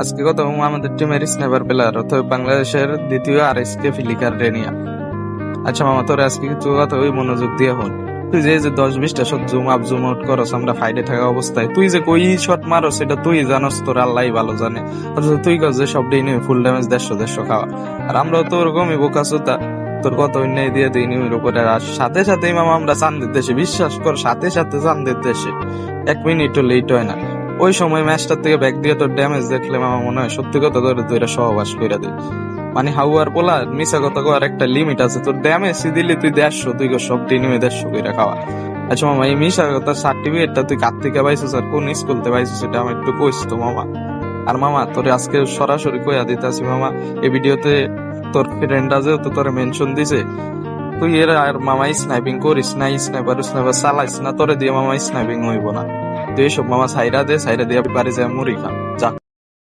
আজকে কত আমাদের টিমের স্নাইপার প্লেয়ার অর্থাৎ বাংলাদেশের দ্বিতীয় আর এস কে ফিলিকার রেনিয়া আচ্ছা মামা, তোর আজকে কিছু কথা ওই মনোযোগ দিয়ে হন তুই যে যে দশ বিশটা shot zoom up zoom out করস, আমরা ফাইটে থাকা অবস্থায়, তুই যে কই শট মারো সেটা তুই জানোস, তোর আল্লাহ ভালো জানে। অথচ তুই কস যে সব দিন ফুল ড্যামেজ দেড়শো দেড়শো খাওয়া। আর আমরাও তো ওরকমই বোকাসোতা তোর কত অন্যায় দিয়ে দিই নিউর উপরে। আর সাথে সাথেই মামা, আমরা চান্দের দেশে, বিশ্বাস কর, সাথে সাথে চান্দের দেশে। এক মিনিটও লেট হয় না। ওই সময় ম্যাচটার থেকে ব্যাক দিয়ে তোর ড্যামেজ দেখলে মামা মনে হয় সত্যি কথা ধরে তুই সহবাস করে দে মানে হাউয়ার পোলা মিশা কথা কর একটা লিমিট আছে। তোর ড্যামেজ দিলি তুই দেড়শো, তুই সব দিনই দেড়শো করে খাওয়া। আচ্ছা মামা, এই মিশা কথা সার্টিফিকেটটা তুই কার থেকে পাইছিস আর কোন স্কুল থেকে পাইছিস সেটা আমি একটু কইস তো মামা। আর মামা, তোর আজকে সরাসরি কইয়া দিতেছি মামা, এই ভিডিওতে তোর ফ্রেন্ড আছে তো তোর মেনশন দিছে, তুই এর আর মামা স্নাইপিং করিস না স্নাইপার স্নাইপার চালাইস না, তোরে দিয়ে মামা স্নাইপিং হইব না। তুই এসব মামা সাইরা দে সাইরা দিয়া বাড়ি যায় মুড়ি খা যা।